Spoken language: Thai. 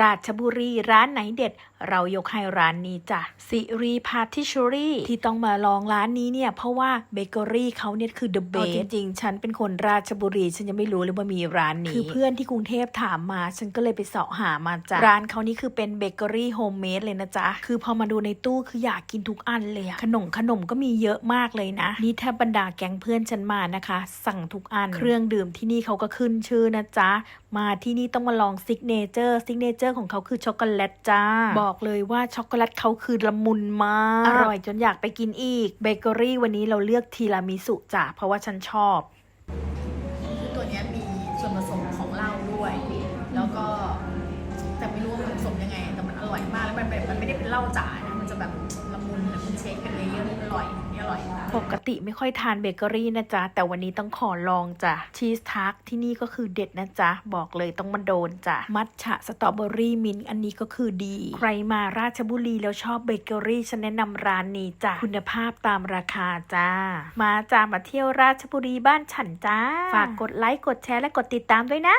ราชบุรีร้านไหนเด็ด เรายกให้ร้านนี้จ้ะสิรีพาทิชอรี่ที่ต้องมาลองร้านนี้เนี่ย เพราะว่าเบเกอรี่เขาเนี่ยคือ the best จริงๆ ฉันเป็นคนราชบุรี ฉันยังไม่รู้เลยว่ามีร้านนี้ คือเพื่อนที่กรุงเทพถามมา ฉันก็เลยไปเสาะหามาจ้ะร้านเขานี่คือเป็นเบเกอรี่โฮมเมดเลยนะจ๊ะ คือพอมาดูในตู้คืออยากกินทุกอันเลยอะขนมขนมก็มีเยอะมากเลยนะนี่ถ้าบรรดาแก๊งเพื่อนฉันมานะคะ สั่งทุกอันเครื่องดื่มที่นี่เขาก็ขึ้นชื่อนะจ๊ะมาที่นี่ต้องมาลองซิกเนเจอร์ซิกเนเจอร์ของเขาคือช็อกโกแลตจ้า บอกเลยว่าช็อกโกแลตเขาคือละมุนมาก อร่อยจนอยากไปกินอีก เบเกอรี่วันนี้เราเลือกทีรามิสุจ้ะเพราะว่าฉันชอบ คือตัวเนี้ยมีส่วนผสมของเหล้าด้วย แล้วก็แต่ไม่รู้ว่ามันผสมยังไง แต่มันอร่อยมากแล้วมันแบบมันไม่ได้เป็นเหล้าจ๋า ปกติไม่ค่อยทานเบเกอรี่นะจ๊ะ แต่วันนี้ต้องขอลองจ้ะชีสทาร์กที่นี่ก็คือเด็ดนะจ๊ะ บอกเลยต้องมาโดนจ้ะ มัทฉะสตรอเบอรี่มินอันนี้ก็คือดี ใครมาราชบุรีแล้วชอบเบเกอรี่ฉันแนะนำร้านนี้จ้ะ คุณภาพตามราคาจ้า มาจ้ามาเที่ยวราชบุรีบ้านฉันจ้า ฝากกดไลค์กดแชร์และกดติดตามด้วยนะ